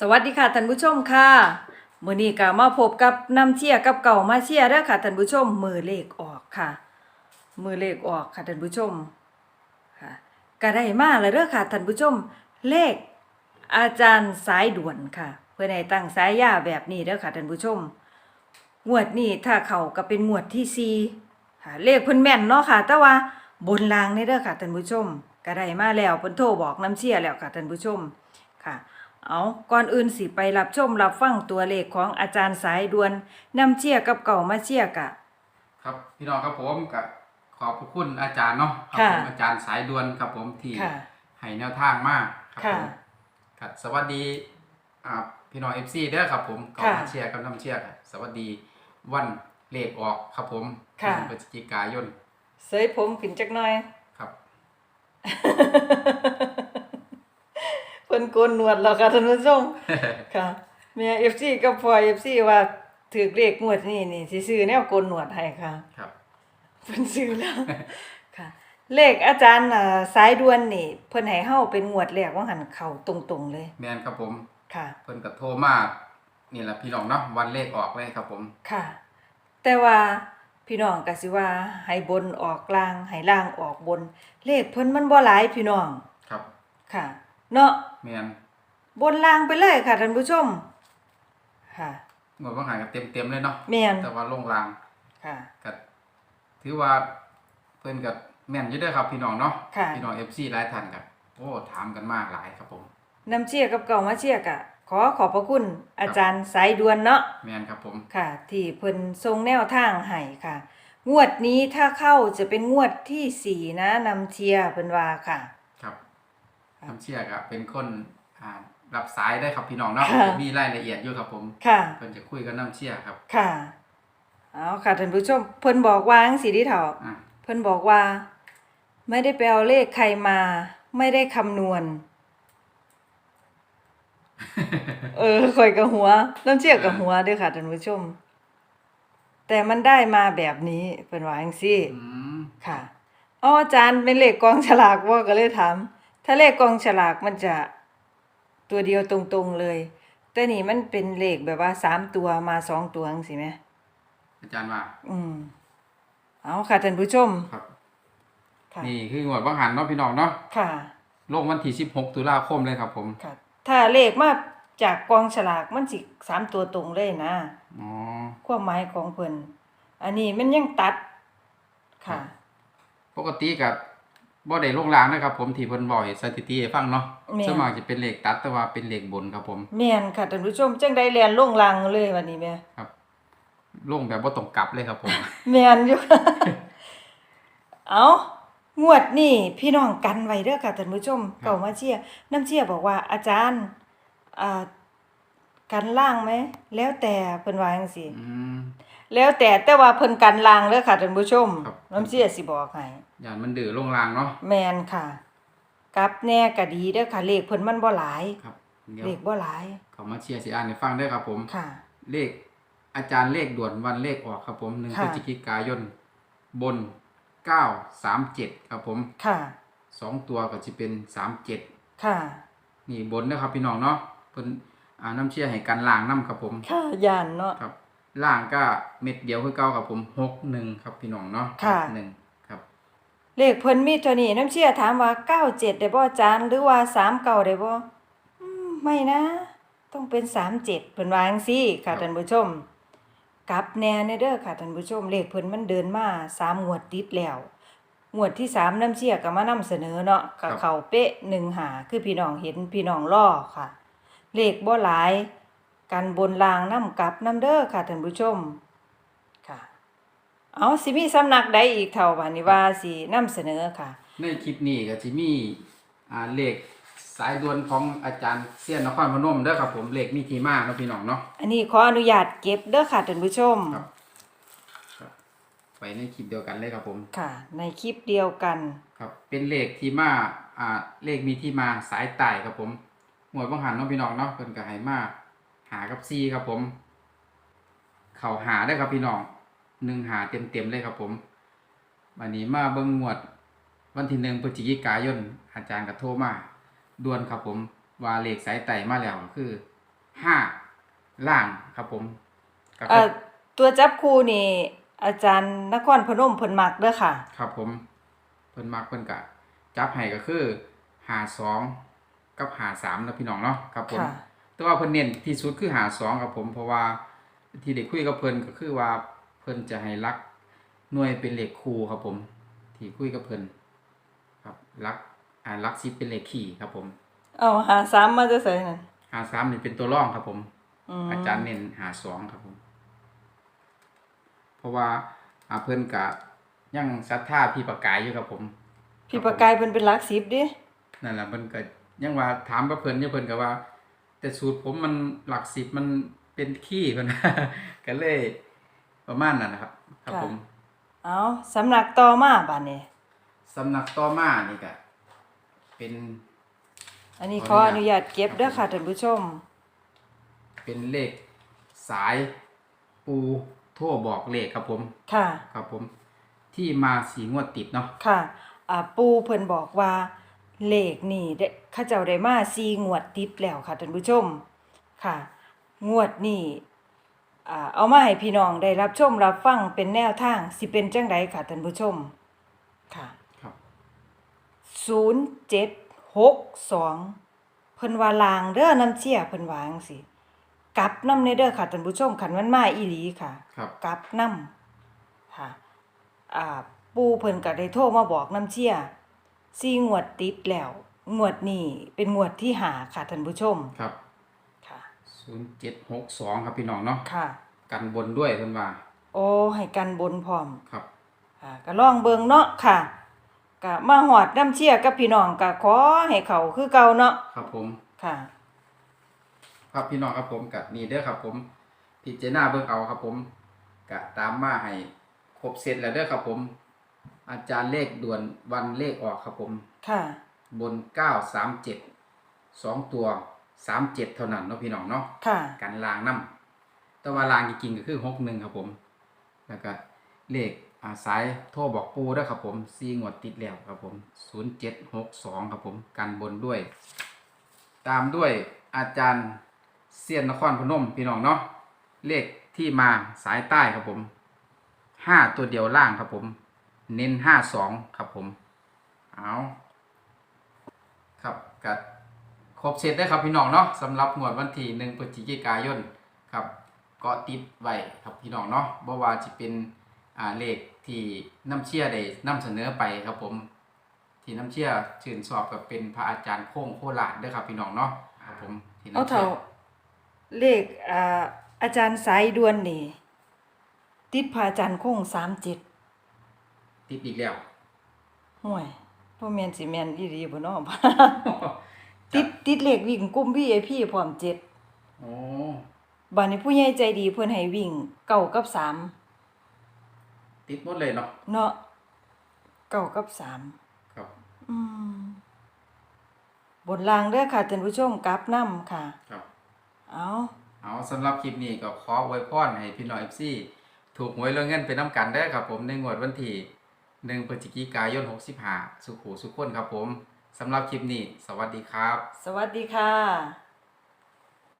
สวัสดีค่ะท่านผู้ชมค่ะมือนี้ก็มาพบกับน้ำเชียร์กับเก่ามาเชียร์เด้อค่ะท่านผู้ชมมือเลขออกค่ะ มือเลขออกค่ะท่านผู้ชมค่ะก็ได้มาแล้วเด้อค่ะท่านผู้ชม เลขอาจารย์สายด่วนค่ะ เพื่อให้ตั้งสายยาแบบนี้เด้อค่ะท่านผู้ชมงวดนี้ถ้าเขาก็เป็นงวดที่สี่ค่ะเลขเพิ่นแม่นเนาะค่ะ แต่ว่าบนรางนี่เด้อค่ะท่านผู้ชมก็ได้มาแล้วเพิ่นโทรบอกน้ำเชียร์แล้วค่ะท่านผู้ชมค่ะ เอาก่อนอื่นสิไปรับชมรับฟังตัวเลขของอาจารย์สายด่วนนำเชียร์กับเก่ามาเชียร์กะ ครับพี่น้องครับผมกับขอบพระคุณอาจารย์เนาะครับค่ะผมอาจารย์สายด่วนครับผมที่ค่ะให้แนวทางมากครับค่ะผมครับสวัสดีอ่าพี่น้องเอฟซีเด้อครับผมก่อนค่ะมาเชียร์กับน้ำเชียร์ครับสวัสดีวันเลขออกครับผมค่ะ เดือนพฤศจิกายนเสยผมขึ้นจักหน่อย ครับ เพิ่นโกนหนวดแล้วค่ะท่านผู้ชมค่ะแม่ FC กับพ่อ FC ว่าถือเลขงวดนี้นี่สิซื้อแนวโกนหนวดให้ค่ะครับเพิ่นซื้อแล้วค่ะ เลขอาจารย์น่ะสายด่วนนี่ เพิ่นให้เฮาเป็นงวดแรกว่าหันเข้าตรงๆเลย แมนครับผมค่ะ เพิ่นกับโทรมานี่แหละพี่น้องเนาะวันเลขออกเลยครับผมค่ะ แต่ว่าพี่น้องก็สิว่าให้บนออกกลางให้ล่างออกบน เลขเพิ่นมันบ่หลายพี่น้องครับ ค่ะ เนาะแมนบนล่างไปเลยค่ะท่านผู้ชม ค่ะงวดว่างหายกันเต็มเต็มๆเลยเนาะแม่นแต่ว่าลงรางค่ะ ก็ถือว่าเพิ่นกับแม่นอยู่เด้อครับพี่น้องเนาะค่ะ พี่น้อง FC หลายท่านครับโอ้ถามกันมากหลายครับผม น้ำเชี่ยกับเก่ามาเชี่ยกะ ขอขอบพระคุณอาจารย์สายด่วนเนาะ แม่นครับผม ค่ะ ที่เพิ่นทรงแนวทางให้ค่ะ งวดนี้ถ้าเข้าจะเป็นงวดที่สี่นะนำเชียร์เพิ่นว่าค่ะ ครับค่ะ น้ำเชี่ยก็เป็นคนอ่ารับสายได้ครับพี่น้องเนาะค่ะ มีรายละเอียดอยู่ครับผมค่ะ เพิ่นจะคุยกับน้ำเชี่ยครับค่ะ เอาค่ะท่านผู้ชม เพิ่นบอกว่าจังซี่เดิเฒ่าอะเพิ่นบอกว่า ไม่ได้ไปเอาเลขใครมา ไม่ได้คำนวณ เออข่อยกับหัวน้ำเชี่ยกับหัวเด้อค่ะท่านผู้ชม แต่มันได้มาแบบนี้เพิ่นว่าจังซี่ อืมค่ะอ๋ออาจารย์เป็นเลขกองฉลากบ่ก็เลยถาม ถ้าเลขกองฉลากมันจะตัวเดียวตรงๆเลย แต่นี่มันเป็นเลขแบบว่าสามตัวมาสองตัวจังซี่แหมอาจารย์ว่า อืม เอาค่ะท่านผู้ชม ครับ ค่ะ นี่คืองวดว่างหันเนาะพี่น้องเนาะค่ะ ลงวันที่16ตุลาคมเลยครับ ผมค่ะ ถ้าเลขมาจากกองฉลากมันสิสามตัวตรงเลยนะ อ๋อ ความหมายของเพิ่น อันนี้มันยังตัดค่ะปกติกับ บ่ได้ลงรางนะครับ ผมที่เพิ่นบอกให้สถิติให้ฟังเนาะแม่น ส่วนมากจะเป็นเลขตัดแต่ว่าเป็นเลขบนครับผมแม่นค่ะท่านผู้ชมจังได้เรียนลงลังเลยวันนี้แม่ครับลงแบบบ่ต้องกลับเลยครับผม แม่นอยู่ เอางวดนี่พี่น้องกันไว้เด้อค่ะท่านผู้ชมครับ เก่ามาเชียร์น้ำเชียร์บอกว่าอาจารย์อ่า กันล่างไหม แล้วแต่เพิ่นว่าจังซี่อืม แล้วแต่แต่ว่าเพิ่นกันล่างเด้อค่ะท่านผู้ชมครับ น้ำเชียร์สิบอกให้ย่านมันดื้อลงรางเนาะแม่นค่ะ กลับแน่ก็ดีเด้อค่ะ เลขเพิ่นมันบ่หลาย ครับเดี๋ยวเลขบ่หลายเขามาเชียร์สิอ่านให้ฟังเด้อครับผม ค่ะ เลขอาจารย์เลขด่วนวันเลขออกครับผมหนึ่งค่ะพฤศจิกายน บนเก้าสามเจ็ดครับผมค่ะ สองตัวก็จะเป็นสามเจ็ดค่ะ นี่บนนะครับพี่น้องเนาะเพิ่น อ่าน้ำเชียร์ให้กันล่างน้ำครับผมค่ะย่านเนาะครับล่างก็เม็ดเดียวคือเก้าครับผมหกหนึ่งครับพี่น้องเนาะค่ะ หนึ่งครับ เลขเพิ่นมีเท่านี้น้ำเชี่ยถามว่า97ได้บ่อาจารย์หรือว่า39ได้บ่อืมไม่นะ ต้องเป็น37เพิ่นว่าจังซี่ค่ะท่านผู้ชม กลับแน่เนเด้อค่ะท่านผู้ชม เลขเพิ่นมันเดินมา3งวดติดแล้วงวดที่3น้ำเชี่ยก็มานำเสนอเนาะก็เข้าเป๊ะ1หาคือพี่น้องเห็นพี่น้องรอค่ะ เลขบ่หลายกันบนรางนำกลับนำเด้อค่ะท่านผู้ชมค่ะ เอาสิมีสำนักใดอีกเท่าบัดนี้ว่าสินำเสนอค่ะ ในคลิปนี้ก็จะมีอ่าเลขสายด่วนของอาจารย์เซียนนครพนมเด้อครับผมเลขมีที่มาเนาะพี่น้องเนาะ อันนี้ขออนุญาตเก็บเด้อค่ะท่านผู้ชมครับครับ ไปในคลิปเดียวกันเลยครับผม ค่ะ ในคลิปเดียวกัน ครับ เป็นเลขที่มาอ่าเลขมีที่มาสายไต่ครับผม หมวดบังหันเนาะพี่น้องเนาะเพิ่นก็ให้มาหากับซีครับผม เขาหาได้อครับพี่น้องหนึ่งหาเต็มเต็มๆเลยครับผม วันนี้มาเบิ่งหมวด วันที่หนึ่งพฤศจิกายนอาจารย์ก็โทรมาด่วนครับผมว่าเลขสายไต่มาแล้วก็คือห้าล่างครับผมก็เอ่อตัวจับคู่นี่ อาจารย์นครพนมเพิ่นมักเด้อค่ะ ครับผมเพิ่นมักเพิ่นกะจับให้ก็คือหาสอง กับหาสามนะพี่น้องเนาะครับผมค่ะแต่ว่าเพิ่นเน้นที่สุดคือหาสองครับผมเพราะว่าที่ได้คุยกับเพิ่นก็คือว่าเพิ่นจะให้รักหน่วยเป็นเลขคู่ครับผม ที่คุยกับเพิ่นครับรักอ่ารักซิเป็นเลขขี่ครับผมเอาหาสามมาจะใส่นั่นหาสามนี่เป็นตัวร่องครับผมมอาจารย์เน้นหาสองครับผม เพราะว่าอาเพิ่นกะยังศรัทธาพี่ประกายอยู่ครับผม พี่ประกายเพิ่นเป็นหลักสิบเดินั่นแหละเพิ่นก็ ยังว่าถามกับเพิ่นอยู่เพิ่นก็ว่า แต่สูตรผมมันหลักสิบมันเป็นขี้เพิ่นก็เลยประมาณนั้นนะครับ ครับผม เอาสำนักต่อมาบัดนี้สำนักต่อมานี่ก็เป็น อันนี้ขขออออนุนุญาญาตตเก็บเด้อค่ะท่านผู้ชม เป็นเลขสายปูโทรบอกเลขครับผม ค่ะ ครับผม ที่มาสีงวดติดเนาะ ค่ะ อ่าปูเพิ่นบอกว่า เลขนี่ได้เข้าเจ้าได้มา4งวดติดแล้วค่ะท่านผู้ชมค่ะ งวดนี้อ่าเอามาให้พี่น้องได้รับชมรับฟังเป็นแนวทางสิเป็นจังไดค่ะท่านผู้ชมค่ะครับ0762เพิ่นว่าลางเด้อน้ำเชี่ยเพิ่นว่าจังซี่กลับนำในเด้อค่ะท่านผู้ชมคันมันมาอีหลีค่ะครับกลับนำค่ะ อ่า ปู่เพิ่นก็ได้โทรมาบอกน้ำเชี่ย ซี่งวดติดแล้ว งวดนี้เป็นงวดที่หาค่ะท่านผู้ชม ครับค่ะ ศูนย์เจ็ดหกสองครับพี่น้องเนาะค่ะ กันบนด้วยเพิ่นว่าโอ้ให้กันบนพร้อม ครับค่ะก็ลองเบิ่งเนาะค่ะก็มาหอดน้ำเชี่ยกับพี่น้องก็ขอให้เขาคือเก่าเนาะครับผม ค่ะ ครับพี่น้องครับผมกับนี่เด้อครับ ผมพิจารณาเบิ่งเอาครับผมกะตามมาให้ครบเสร็จแล้วเด้อครับผม อาจารย์เลขด่วนวันเลขออกครับผม ค่ะ บนเก้าสามเจ็ดสองตัวสามเจ็ดเท่านั้นเนาะพี่น้องเนาะค่ะ กันลางน้ำแต่ว่าลางจริงๆก็คือหกหนึ่งครับผม แล้วก็เลขอ่าสายโทรบอกปูด้วยครับผมซีงวดติดแล้วครับผมศูนย์เจ็ดหกสองครับผม กันบนด้วย ตามด้วยอาจารย์เซียนนครพนมพี่น้องเนาะเลขที่มาสายใต้ครับผมห้าตัวเดียวล่างครับผม เน้นห้าสองครับผม เอาครับกัดครบเซตได้ครับพี่น้องเนาะสำหรับงวดวันที่หนึ่งพฤศจิกายนครับก็ติดไว้ครับพี่น้องเนาะบ่ว่าจะเป็นอ่าเลขที่น้ำเชี่ยได้นำเสนอไปครับผม ที่น้ำเชี่ยชื่นชอบกับเป็นพระอาจารย์โค้งโคราชด้วยครับพี่น้องเนาะครับผมที่น้ำเชี่เท่ายเลขอ่าอาจารย์สายด่วนนี่ติดพระอาจารย์คงสามเจ็ด ติดอีกแล้วห่วยพ่อแม่นสิแม่นอีหลีบ่เนาะติดติดเลขวิ่งกลุ่ม VIP พร้อมเจ็ดโอ้บัดนี้ผู้ใหญ่ใจดีเพิ่นให้วิ่งเก้ากับสามติดหมดเลยเนาะเนาะเก้ากับสามครับอืมบนล่างเด้อค่ะท่านผู้ชมกลับนํค่ะ ครับ เอาเอาสำหรับคลิปนี้ก็ขออวยพรให้พี่น้องเอฟซีถูกหวยเรื่องเงินเป็นน้ำกันได้อครับผมในงวดวันที่ หนึ่งพฤศจิกายน65สุขูสุขคนครับผมสำหรับคลิปนี้ สวัสดีครับ สวัสดีค่ะ